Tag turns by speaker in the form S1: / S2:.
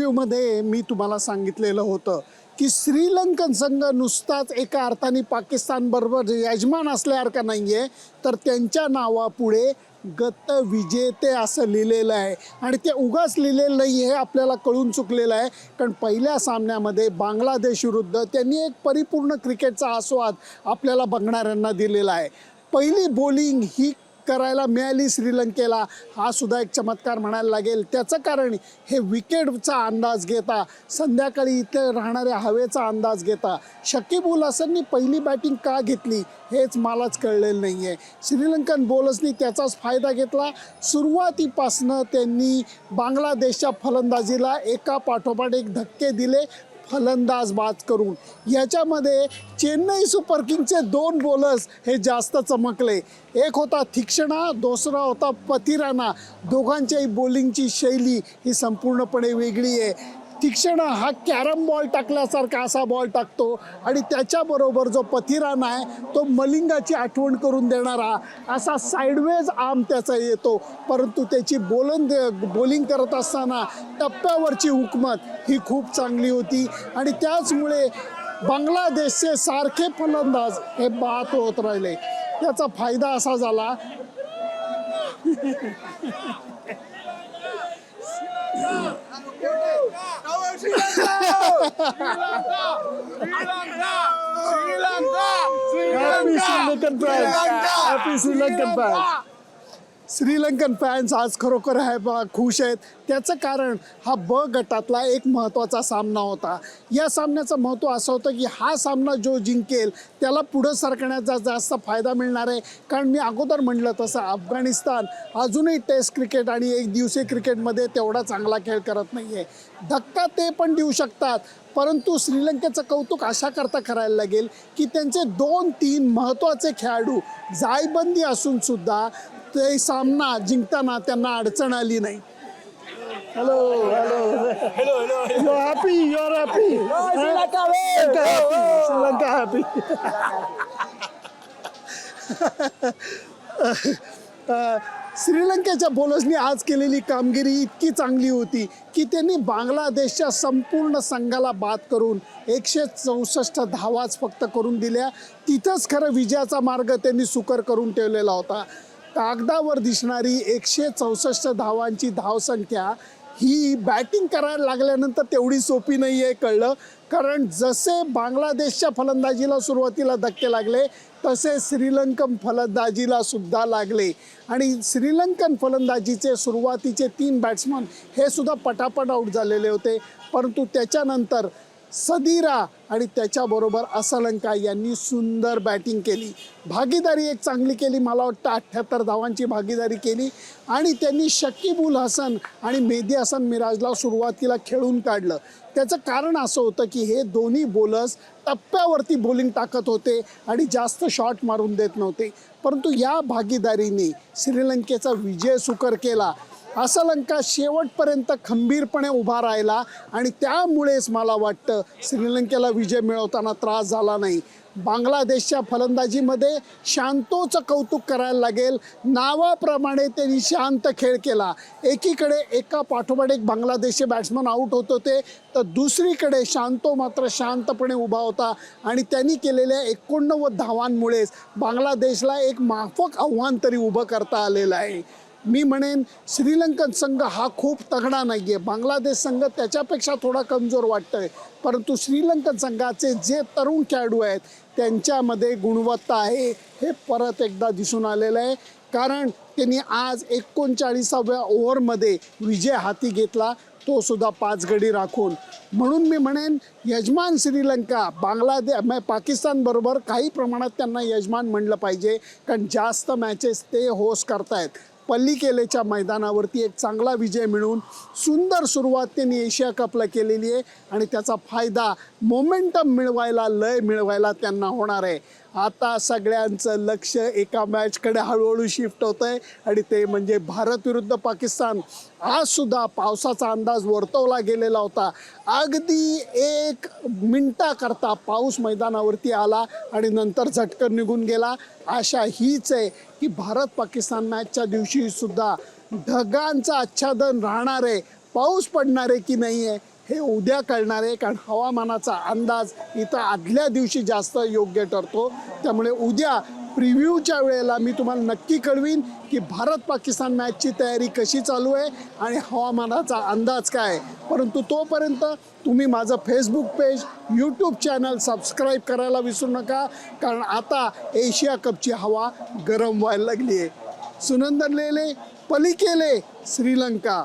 S1: इंटरव्ह्यूमध्ये मी तुम्हाला सांगितलेलं होतं की श्रीलंकन संघ नुसताच एका अर्थाने पाकिस्तानबरोबर यजमान असल्यासारखा नाही आहे तर त्यांच्या नावापुढे गत विजेते असं लिहिलेलं आहे. आणि ते उगाच लिहिलेलं नाही हे आपल्याला कळून चुकलेलं आहे. कारण पहिल्या सामन्यामध्ये बांगलादेश विरुद्ध त्यांनी एक परिपूर्ण क्रिकेटचा आस्वाद आपल्याला बघणाऱ्यांना दिलेला आहे. पहिली बॉलिंग ही करायला मिळाली श्रीलंकेला. हा सुद्धा एक चमत्कार म्हणायला लागेल. त्याचं कारण हे विकेटचा अंदाज घेता संध्याकाळी इथे राहणाऱ्या हवेचा अंदाज घेता. शकीब उल हसननी पहिली बॅटिंग का घेतली हेच मलाच कळलेलं नाही आहे श्रीलंकन बॉलर्सनी त्याचाच फायदा घेतला. सुरुवातीपासनं त्यांनी बांगलादेशच्या फलंदाजीला एका पाठोपाठ एक धक्के दिले. फलंदाज बाद करून. याच्यामध्ये चेन्नई सुपर किंगचे दोन बॉलर्स हे जास्त चमकले. एक होता थिक्षणा दुसरा होता पतिराना दोघांच्याही बॉलिंगची शैली ही संपूर्णपणे वेगळी आहे. तीक्ष्ण हा कॅरम बॉल टाकल्यासारखा असा बॉल टाकतो आणि त्याच्याबरोबर जो पथिराना आहे तो मलिंगाची आठवण करून देणारा असा साईडवेज आर्म त्याचा येतो. परंतु त्याची बोलंद बॉलिंग करत असताना टप्प्यावरची हुकमत ही खूप चांगली होती. आणि त्याचमुळे बांगलादेशचे सारखे फलंदाज हे बाद होत राहिले. त्याचा फायदा असा झाला. Happy Sri Lankan fans. Happy Sri Lankan fans. Sri Lankan fans आज खरोखर आहे बा खुश आहेत. त्याचं कारण हा ब गटातला एक महत्त्वाचा सामना होता. या सामन्याचं महत्त्व असं होतं की हा सामना जो जिंकेल त्याला पुढं सरकण्याचा जास्त फायदा मिळणार आहे. कारण मी अगोदर म्हटलं तसं अफगाणिस्तान अजूनही टेस्ट क्रिकेट आणि एक दिवसीय क्रिकेटमध्ये तेवढा चांगला खेळ करत नाही आहे धक्का ते पण देऊ शकतात परंतु श्रीलंकेचं कौतुक अशा करता करायला लागेल की त्यांचे दोन तीन महत्त्वाचे खेळाडू जायबंदी असूनसुद्धा ते सामना जिंकताना त्यांना अडचण आली नाही. Hello hello you happy you are happy Sri Lanka happy श्रीलंकेच्या बॉलर्सनी आज केलेली कामगिरी इतकी चांगली होती की त्यांनी बांगलादेशच्या संपूर्ण संघाला बाद करून एकशे चौसष्ट धावाच फक्त करून दिल्या. तिथंच खरं विजयाचा मार्ग त्यांनी सुकर करून ठेवलेला होता. कागदावर दिसणारी एकशे चौसष्ट धावांची धावसंख्या ही बॅटिंग करायला लागल्यानंतर तेवढी सोपी नाही आहे कळलं. कारण जसे बांगलादेशच्या फलंदाजीला सुरुवातीला धक्के लागले तसे श्रीलंकन फलंदाजीला सुद्धा लागले. आणि श्रीलंकन फलंदाजीचे सुरुवातीचे तीन बॅट्समन हे सुद्धा पटापट आऊट झालेले होते. परंतु त्याच्यानंतर सदिरा आणि त्याच्याबरोबर असलंका यांनी सुंदर बॅटिंग केली. भागीदारी एक चांगली केली मला वाटतं अठ्ठ्याहत्तर धावांची भागीदारी केली. आणि त्यांनी शकीब उल हसन आणि मेहदी हसन मिराजला सुरुवातीला खेळून काढलं. त्याचं कारण असं होतं की हे दोन्ही बोलर्स टप्प्यावरती बॉलिंग टाकत होते आणि जास्त शॉट मारून देत नव्हते. परंतु या भागीदारीने श्रीलंकेचा विजय सुकर केला. असलंका शेवटपर्यंत खंबीरपणे उभा राहिला आणि त्यामुळेच मला वाटतं श्रीलंकेला विजय मिळवताना त्रास झाला नाही. बांगलादेशच्या फलंदाजीमध्ये शांतोचं कौतुक करायला लागेल. नावाप्रमाणे त्यांनी शांत खेळ केला. एकीकडे एका पाठोपाठ एक बांगलादेशचे बॅट्समन आऊट होत होते तर दुसरीकडे शांतो मात्र शांतपणे उभा होता आणि त्यांनी केलेल्या एकोणनव्वद धावांमुळेच बांगलादेशला एक माफक आव्हान तरी उभं करता आलेलं आहे. मी म्हणेन श्रीलंकन संघ हा खूप तगडा नाही आहे बांगलादेश संघ त्याच्यापेक्षा थोडा कमजोर वाटतोय. परंतु श्रीलंकन संघाचे जे तरुण खेळाडू आहेत त्यांच्यामध्ये गुणवत्ता आहे हे परत एकदा दिसून आलेलं आहे. कारण त्यांनी आज एकोणचाळीसाव्या ओव्हरमध्ये विजय हाती घेतला तो सुद्धा पाच गडी राखून. म्हणून मी म्हणेन यजमान श्रीलंका बांगलादेश पाकिस्तानबरोबर काही प्रमाणात त्यांना यजमान म्हणलं पाहिजे कारण जास्त मॅचेस ते होस्ट करतायत. पल्लिकेलेच्या मैदानावरती एक चांगला विजय मिळवून सुंदर सुरुवात त्यांनी एशिया कपला केलेली आहे. आणि त्याचा फायदा मोमेंटम मिळवायला लय मिळवायला त्यांना होणार आहे. आता सगळ्यांचं लक्ष एका मॅचकडे हळूहळू शिफ्ट होतं आहे आणि ते म्हणजे भारत विरुद्ध पाकिस्तान. आजसुद्धा पावसाचा अंदाज वर्तवला गेलेला होता. अगदी एक मिनटाकरता पाऊस मैदानावरती आला आणि नंतर झटकन निघून गेला. आशा हीच आहे की भारत पाकिस्तान मॅचच्या दिवशीसुद्धा ढगांचं आच्छादन राहणार आहे. पाऊस पडणार आहे की नाही आहे हे उद्या कळणार आहे कारण हवामानाचा अंदाज इथं आदल्या दिवशी जास्त योग्य ठरतो. त्यामुळे उद्या प्रिव्ह्यूच्या वेळेला मी तुम्हाला नक्की कळवीन की भारत पाकिस्तान मॅचची तयारी कशी चालू आहे आणि हवामानाचा अंदाज काय परंतु तोपर्यंत तुम्ही माझं Facebook page YouTube channel subscribe करायला विसरू नका कारण आता एशिया कपची हवा गरम व्हायला लागली आहे. सुनंदन लेले पलिकेले श्रीलंका.